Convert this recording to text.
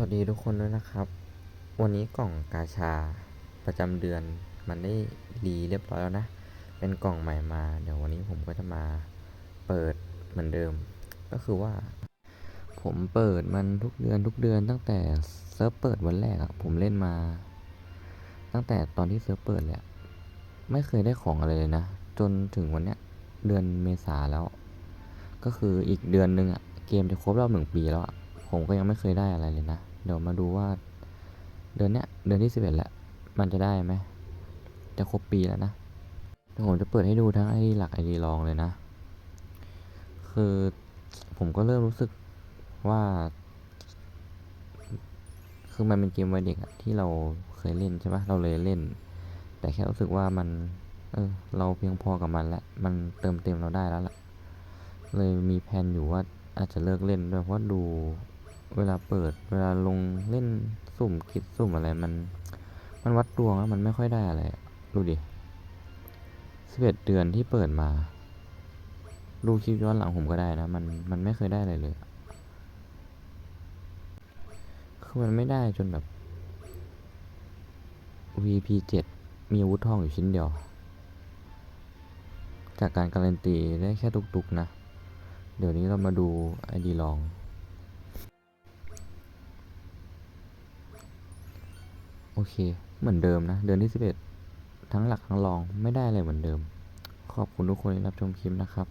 วัสดีทุกคนด้วยนะครับ วันนี้กล่องกาชาประจำเดือนมันได้รีเรียบร้อยแล้วนะ เป็นกล่องใหม่มา เดี๋ยววันนี้ผมก็จะมาเปิดเหมือนเดิม ก็คือว่า ผมเปิดมันทุกเดือนทุกเดือนตั้งแต่เซิร์ฟเปิดวันแรกอะผมเล่นมา ตั้งแต่ตอนที่เซิร์ฟเปิดเลยไม่เคยได้ของอะไรเลยนะ จนถึงวันเนี้ยเดือนเมษาแล้ว ก็คืออีกเดือนหนึ่งอะเกมจะครบรอบหนึ่งปีแล้วอะ ผมก็ยังไม่เคยได้อะไรเลยนะ เดี๋ยวมาดูว่า เดือนเนี้ยเดือนที่สิบเอ็ดแหละมันจะได้ไหม จะครบปีแล้วนะเดี๋ยวผมจะเปิดให้ดูทั้งไอดีหลักไอดีรองเลยนะ คือผมก็เริ่มรู้สึกว่า คือมันเป็นเกมวัยเด็กที่เราเคยเล่นใช่ปะเราเลยเล่น แต่แค่รู้สึกว่ามัน เออ เราเพียงพอกับมันแล้ว มันเติมเต็มเราได้แล้วล่ะ เลยมีแผนอยู่ว่าอาจจะเลิกเล่นด้วยเพราะดู เวลาเปิดเวลาลงเล่นสุ่มคิดสุ่มอะไรมัน มันวัดดวงแล้วมันไม่ค่อยได้อะไร ดูดิสิบเอ็ดเดือนที่เปิดมา ดูคลิปย้อนหลังผมก็ได้นะ มันมันไม่เคยได้อะไรเลย คือมันไม่ได้จนแบบ VP 7มีอาวุธทองอยู่ชิ้นเดียว จากการการันตีได้แค่ตุกๆนะ เดี๋ยวนี้เรามาดูไอดีลอง โอเค เหมือนเดิมนะ เดือนที่ 11 ทั้งหลักทั้งรองไม่ได้อะไรเหมือนเดิม ขอบคุณทุกคนที่รับชมคลิปนะครับ